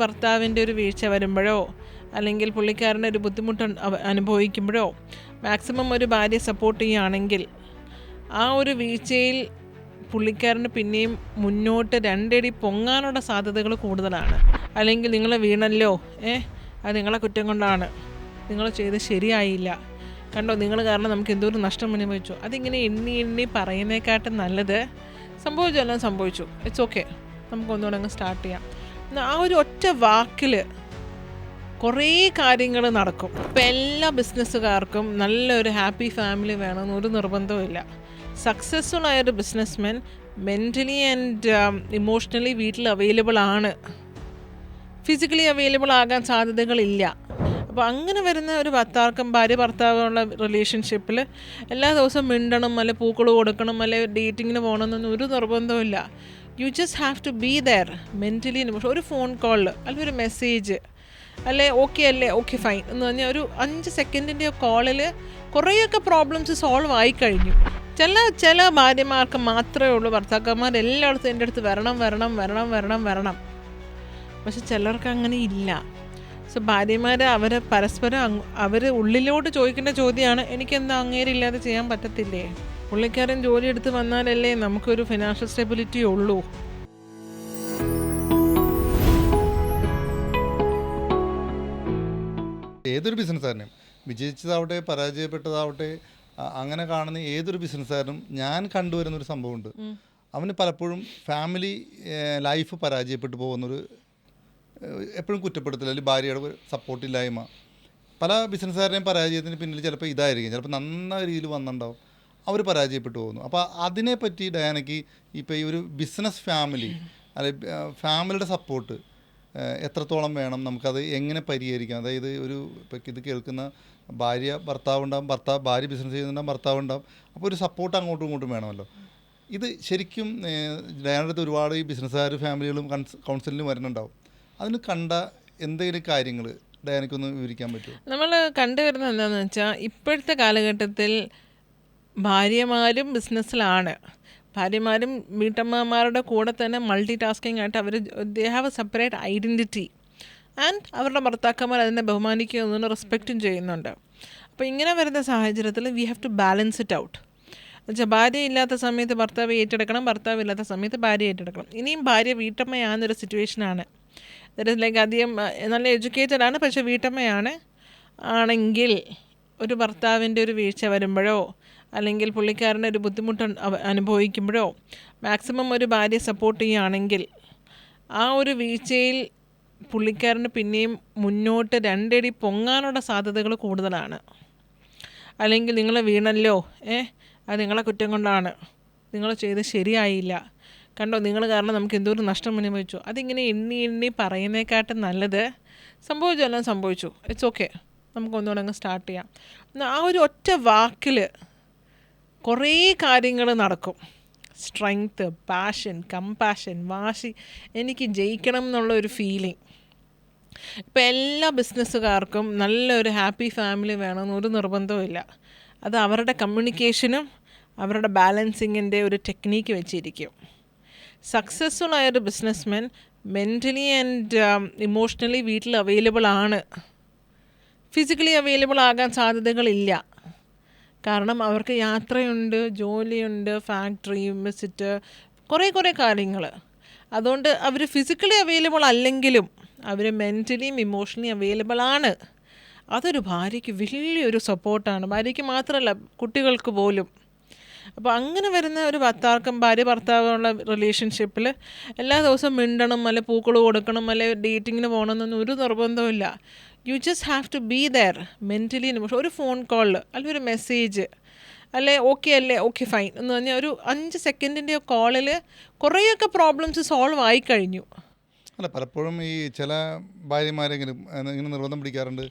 ഭർത്താവിന്റെ ഒരു വീഴ്ച വരുമ്പോഴോ അല്ലെങ്കിൽ പുള്ളിക്കാരന്റെ ഒരു ബുദ്ധിമുട്ട് അനുഭവിക്കുമ്പോഴോ മാക്സിമം ഒരു ഭാര്യ സപ്പോർട്ട് ചെയ്യുകയാണെങ്കിൽ ആ ഒരു വീഴ്ചയിൽ പുള്ളിക്കാരന് പിന്നെയും മുന്നോട്ട് രണ്ടടി പൊങ്ങാനുള്ള സാധ്യതകൾ കൂടുതലാണ്. അല്ലെങ്കിൽ നിങ്ങൾ വീണല്ലോ ഏ? അത് നിങ്ങളെ കുറ്റം കൊണ്ടാണ്. നിങ്ങൾ ചെയ്ത് ശരിയായില്ല. കണ്ടോ നിങ്ങൾ കാരണം നമുക്ക് എന്തോരം നഷ്ടം അനുഭവിച്ചു. അതിങ്ങനെ എണ്ണി എണ്ണി പറയുന്നേക്കാട്ടും നല്ലത് സംഭവിച്ചെല്ലാം സംഭവിച്ചു. ഇറ്റ്സ് ഓക്കെ നമുക്ക് ഒന്നുകൂടെ അങ്ങ് സ്റ്റാർട്ട് ചെയ്യാം. ആ ഒരു ഒറ്റ വാക്കിൽ കുറേ കാര്യങ്ങൾ നടക്കും. ഇപ്പം എല്ലാ ബിസിനസ്സുകാർക്കും നല്ലൊരു ഹാപ്പി ഫാമിലി വേണമെന്ന് ഒരു നിർബന്ധവുമില്ല. സക്സസ്ഫുൾ ആയൊരു ബിസിനസ്മാൻ മെന്റലി ആൻഡ് ഇമോഷണലി വീട്ടിൽ അവൈലബിൾ ആണ്. ഫിസിക്കലി അവൈലബിൾ ആകാൻ സാധ്യതകളില്ല. അപ്പോൾ അങ്ങനെ വരുന്ന ഒരു ഭർത്താർക്കും ഭാര്യ ഭർത്താവുള്ള റിലേഷൻഷിപ്പിൽ എല്ലാ ദിവസവും മിണ്ടണം അല്ലെ പൂക്കൾ കൊടുക്കണം അല്ലെ ഡേറ്റിങ്ങിന് പോകണമെന്നൊന്നും ഒരു നിർബന്ധമില്ല you just have to be there mentally ഒരു ഫോൺ കോളിൽ അല്ലെങ്കിൽ ഒരു മെസ്സേജ് അല്ലെ ഓക്കെ അല്ലേ ഓക്കെ ഫൈൻ എന്ന് പറഞ്ഞാൽ ഒരു അഞ്ച് സെക്കൻഡിന്റെ കോളിൽ കുറേയൊക്കെ പ്രോബ്ലംസ് സോൾവ് ആയി കഴിഞ്ഞു ചില ചില ഭാര്യമാർക്ക് മാത്രമേ ഉള്ളൂ ഭർത്താക്കന്മാർ എല്ലായിടത്തും എന്റെ അടുത്ത് വരണം വരണം വരണം വരണം വരണം. പക്ഷെ ചിലർക്ക് അങ്ങനെ ഇല്ല. സോ ഭാര്യമാർ അവരെ പരസ്പരം അവർ ഉള്ളിലോട്ട് ചോദിക്കേണ്ട ചോദ്യമാണ് എനിക്കെന്താ അങ്ങേരില്ലാതെ ചെയ്യാൻ പറ്റത്തില്ലേ? പുള്ളിക്കാരൻ ജോലി എടുത്ത് വന്നാലല്ലേ നമുക്കൊരു ഫിനാൻഷ്യൽ സ്റ്റെബിലിറ്റി ഉള്ളൂ. ഏതൊരു ബിസിനസ്സുകാരനും വിജയിച്ചതാവട്ടെ പരാജയപ്പെട്ടതാവട്ടെ അങ്ങനെ കാണുന്ന ഏതൊരു ബിസിനസ്സുകാരനും ഞാൻ കണ്ടുവരുന്ന ഒരു സംഭവമുണ്ട്. അവന് പലപ്പോഴും ഫാമിലി ലൈഫ് പരാജയപ്പെട്ടു പോകുന്നൊരു എപ്പോഴും കുറ്റപ്പെടുത്തൽ അല്ലെങ്കിൽ ഭാര്യയുടെ സപ്പോർട്ടില്ലായ്മ പല ബിസിനസ്സുകാരുടെയും പരാജയത്തിന് പിന്നിൽ ചിലപ്പോൾ ഇതായിരിക്കും. ചിലപ്പോൾ നന്ന രീതിയിൽ വന്നിട്ടുണ്ടാവും. അവർ പരാജയപ്പെട്ടു പോകുന്നു. അപ്പോൾ അതിനെപ്പറ്റി ഡയാനയ്ക്ക് ഇപ്പോൾ ഈ ഒരു ബിസിനസ് ഫാമിലി അല്ലെ ഫാമിലിയുടെ സപ്പോർട്ട് എത്രത്തോളം വേണം നമുക്കത് എങ്ങനെ പരിഹരിക്കാം? അതായത് ഒരു ഇപ്പോൾ ഇത് കേൾക്കുന്ന ഭാര്യ ഭർത്താവ് ഉണ്ടാവും ഭർത്താവ് ഭാര്യ ബിസിനസ് ചെയ്യുന്നുണ്ടാവും ഭർത്താവ് ഉണ്ടാവും അപ്പോൾ ഒരു സപ്പോർട്ട് അങ്ങോട്ടും ഇങ്ങോട്ടും വേണമല്ലോ. ഇത് ശരിക്കും ഡയാനയുടെ അടുത്ത് ഒരുപാട് ഈ ബിസിനസ്സുകാർ ഫാമിലികളും കൺസ് കൗൺസിലിനും വരുന്നുണ്ടാവും. അതിന് കണ്ട എന്തെങ്കിലും കാര്യങ്ങൾ ഡയാനയ്ക്കൊന്ന് വിവരിക്കാൻ പറ്റുമോ? നമ്മൾ കണ്ടുവരുന്നത് എന്താണെന്ന് വെച്ചാൽ ഇപ്പോഴത്തെ കാലഘട്ടത്തിൽ ഭാര്യമാരും ബിസിനസ്സിലാണ്. ഭാര്യമാരും വീട്ടമ്മമാരുടെ കൂടെ തന്നെ മൾട്ടി ടാസ്കിങ് ആയിട്ട് അവർ they have a separate identity and അവരുടെ ഭർത്താക്കന്മാർ അതിനെ ബഹുമാനിക്കുകയും റെസ്പെക്റ്റും ചെയ്യുന്നുണ്ട്. അപ്പോൾ ഇങ്ങനെ വരുന്ന സാഹചര്യത്തിൽ we have to balance it out എന്നുവെച്ചാൽ ഭാര്യ ഇല്ലാത്ത സമയത്ത് ഭർത്താവ് ഏറ്റെടുക്കണം ഭർത്താവ് ഇല്ലാത്ത സമയത്ത് ഭാര്യ ഏറ്റെടുക്കണം. ഇനിയും ഭാര്യ വീട്ടമ്മയാണെന്നൊരു സിറ്റുവേഷനാണ് ലൈക്ക് അധികം നല്ല എഡ്യൂക്കേറ്റഡ് ആണ് പക്ഷേ വീട്ടമ്മയാണ്. ആണെങ്കിൽ ഒരു ഭർത്താവിന്റെ ഒരു വീഴ്ച വരുമ്പോഴോ അല്ലെങ്കിൽ പുള്ളിക്കാരന്റെ ഒരു ബുദ്ധിമുട്ട് അനുഭവിക്കുമ്പോഴോ മാക്സിമം ഒരു ഭാര്യ സപ്പോർട്ട് ചെയ്യുകയാണെങ്കിൽ ആ ഒരു വീഴ്ചയിൽ പുള്ളിക്കാരന് പിന്നെയും മുന്നോട്ട് രണ്ടടി പൊങ്ങാനുള്ള സാധ്യതകൾ കൂടുതലാണ്. അല്ലെങ്കിൽ നിങ്ങൾ വീണല്ലോ ഏ? അത് നിങ്ങളെ കുറ്റം കൊണ്ടാണ്. നിങ്ങൾ ചെയ്ത് ശരിയായില്ല. കണ്ടോ നിങ്ങൾ കാരണം നമുക്ക് എന്തോരം നഷ്ടം അനുഭവിച്ചു. അതിങ്ങനെ എണ്ണി എണ്ണി പറയുന്നേക്കാട്ടും നല്ലത് സംഭവിച്ചെല്ലാം സംഭവിച്ചു. ഇറ്റ്സ് ഓക്കെ നമുക്ക് ഒന്നുകൂടെ അങ്ങ് സ്റ്റാർട്ട് ചെയ്യാം. ആ ഒരു ഒറ്റ വാക്കിൽ കുറേ കാര്യങ്ങൾ നടക്കും. സ്ട്രെങ്ത്ത് പാഷൻ കമ്പാഷൻ വാശി. എനിക്ക് ജയിക്കണം എന്നുള്ള ഒരു ഫീലിംഗ് ഇപ്പം എല്ലാ ബിസിനസ്സുകാർക്കും നല്ലൊരു ഹാപ്പി ഫാമിലി വേണമെന്ന് ഒരു നിർബന്ധവുമില്ല. അത് അവരുടെ കമ്മ്യൂണിക്കേഷനും അവരുടെ ബാലൻസിങ്ങിന്റെ ഒരു ടെക്നീക്ക് വെച്ചിരിക്കും. സക്സസ്ഫുൾ ആയൊരു ബിസിനസ്മാൻ മെന്റലി ആൻഡ് ഇമോഷണലി വീട്ടിൽ അവൈലബിൾ ആണ്. ഫിസിക്കലി അവൈലബിൾ ആകാൻ സാധ്യതകളില്ല. കാരണം അവർക്ക് യാത്രയുണ്ട് ജോലിയുണ്ട് ഫാക്ടറി വിസിറ്റ് കുറേ കുറേ കാര്യങ്ങൾ. അതുകൊണ്ട് അവർ ഫിസിക്കലി അവൈലബിൾ അല്ലെങ്കിലും അവർ മെന്റലിയും ഇമോഷണലി അവൈലബിൾ ആണ്. അതൊരു ഭാര്യയ്ക്ക് വലിയൊരു സപ്പോർട്ടാണ് ഭാര്യയ്ക്ക് മാത്രമല്ല കുട്ടികൾക്ക് പോലും. അപ്പോൾ അങ്ങനെ വരുന്ന ഒരു ഭർത്താർക്കും ഭാര്യ ഭർത്താവുള്ള റിലേഷൻഷിപ്പിൽ എല്ലാ ദിവസവും മിണ്ടണം അല്ലെ പൂക്കൾ കൊടുക്കണം അല്ലെ ഡേറ്റിങ്ങിന് പോകണമെന്നൊന്നും ഒരു നിർബന്ധമില്ല you just have to be there mentally ഒരു ഫോൺ കോൾ അല്ലെങ്കിൽ ഒരു മെസ്സേജ് അല്ലെ ഓക്കെ അല്ലേ ഓക്കെ ഫൈൻ എന്ന് പറഞ്ഞാൽ ഒരു അഞ്ച് സെക്കൻഡിന്റെ കോളിൽ കുറേയൊക്കെ പ്രോബ്ലംസ് സോൾവ് ആയി കഴിഞ്ഞു അല്ല പലപ്പോഴും ഈ ചില ഭാര്യമാരെങ്കിലും ഇങ്ങനെ നിർബന്ധം പിടിക്കാറുണ്ട്.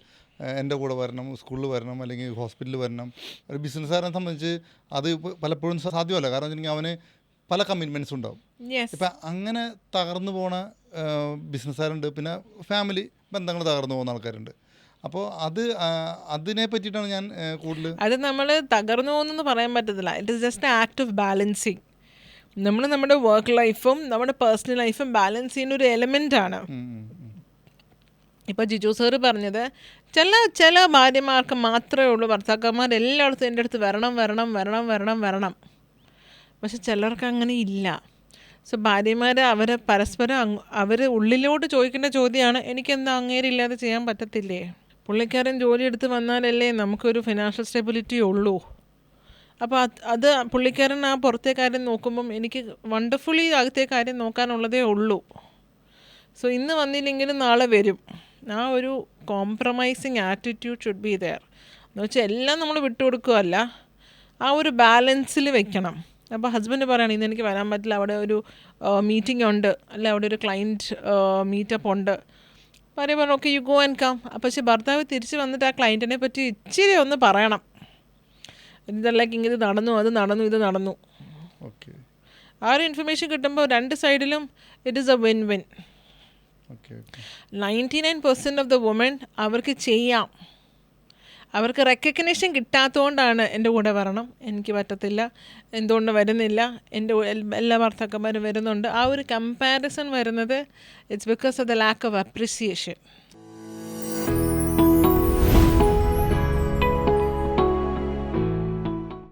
എന്റെ കൂടെ വരണം സ്കൂളിൽ വരണം അല്ലെങ്കിൽ ഹോസ്പിറ്റലിൽ വരണം. ഒരു ബിസിനസ്സുകാരനെ സംബന്ധിച്ച് അത് പലപ്പോഴും സാധ്യമല്ല. കാരണം വെച്ചിട്ടുണ്ടെങ്കിൽ അവന് പല കമ്മിറ്റ്മെന്റ്സ് ഉണ്ടാവും. ഇപ്പം അങ്ങനെ തകർന്നു പോണ ബിസിനസ്സുകാരുണ്ട് പിന്നെ ഫാമിലി ബന്ധങ്ങൾ തകർന്നു പോകുന്ന ആൾക്കാരുണ്ട്. അപ്പോൾ അത് അതിനെ പറ്റിയിട്ടാണ് ഞാൻ കൂടുതൽ അത് നമ്മൾ തകർന്നു പോകുന്നെന്ന് പറയാൻ പറ്റത്തില്ല. It is just act of balancing നമ്മൾ നമ്മുടെ വർക്ക് ലൈഫും നമ്മുടെ പേഴ്സണൽ ലൈഫും ബാലൻസ് ചെയ്യുന്ന ഒരു എലമെന്റ് ആണ്. ഇപ്പോൾ ജിജു സാറ് പറഞ്ഞത് ചില ചില ഭാര്യമാർക്ക് മാത്രമേ ഉള്ളൂ ഭർത്താക്കന്മാർ എല്ലായിടത്തും എന്റെ അടുത്ത് വരണം വരണം വരണം വരണം വരണം. പക്ഷെ ചിലർക്ക് അങ്ങനെ ഇല്ല. സോ ഭാര്യമാർ അവർ പരസ്പരം അവർ ഉള്ളിലോട്ട് ചോദിക്കേണ്ട ചോദ്യമാണ് എനിക്കെന്താ അങ്ങേരില്ലാതെ ചെയ്യാൻ പറ്റത്തില്ലേ? പുള്ളിക്കാരൻ ജോലി എടുത്ത് വന്നാലല്ലേ നമുക്കൊരു ഫിനാൻഷ്യൽ സ്റ്റെബിലിറ്റി ഉള്ളൂ. അപ്പോൾ അത് അത് പുള്ളിക്കാരൻ ആ പുറത്തെ കാര്യം നോക്കുമ്പം എനിക്ക് വണ്ടർഫുള്ളി അകത്തെ കാര്യം നോക്കാനുള്ളതേ ഉള്ളൂ. സോ ഇന്ന് വന്നില്ലെങ്കിലും നാളെ വരും. ആ ഒരു compromising attitude should be there എന്ന് വെച്ചാൽ എല്ലാം നമ്മൾ വിട്ടുകൊടുക്കുകയല്ല ആ ഒരു ബാലൻസിൽ വെക്കണം. അപ്പോൾ ഹസ്ബൻഡ് പറയുകയാണ് ഇന്ന് എനിക്ക് വരാൻ പറ്റില്ല. അവിടെ ഒരു മീറ്റിംഗ് ഉണ്ട്. അല്ലെ അവിടെ ഒരു ക്ലയന്റ് മീറ്റപ്പ് ഉണ്ട്. ഭാര്യ പറഞ്ഞു okay you go and come പക്ഷേ ഭർത്താവ് തിരിച്ച് വന്നിട്ട് ആ ക്ലയന്റിനെ പറ്റി ഇച്ചിരി ഒന്ന് പറയണം. ഇതല്ലെങ്കിൽ ഇങ്ങനെ നടന്നു അത് നടന്നു ഇത് നടന്നു. ഓക്കെ ആ ഒരു ഇൻഫർമേഷൻ കിട്ടുമ്പോൾ രണ്ട് സൈഡിലും it is a win win ninety nine percent of the women അവർക്ക് ചെയ്യാം. അവർക്ക് റെക്കഗ്നേഷൻ കിട്ടാത്തതുകൊണ്ടാണ് എന്റെ കൂടെ വരണം. എനിക്ക് പറ്റത്തില്ല. എന്തുകൊണ്ട് വരുന്നില്ല? എന്റെ എല്ലാ ഭർത്താക്കന്മാരും വരുന്നുണ്ട്. ആ ഒരു കമ്പാരിസൺ വരുന്നത് it's because of the lack of appreciation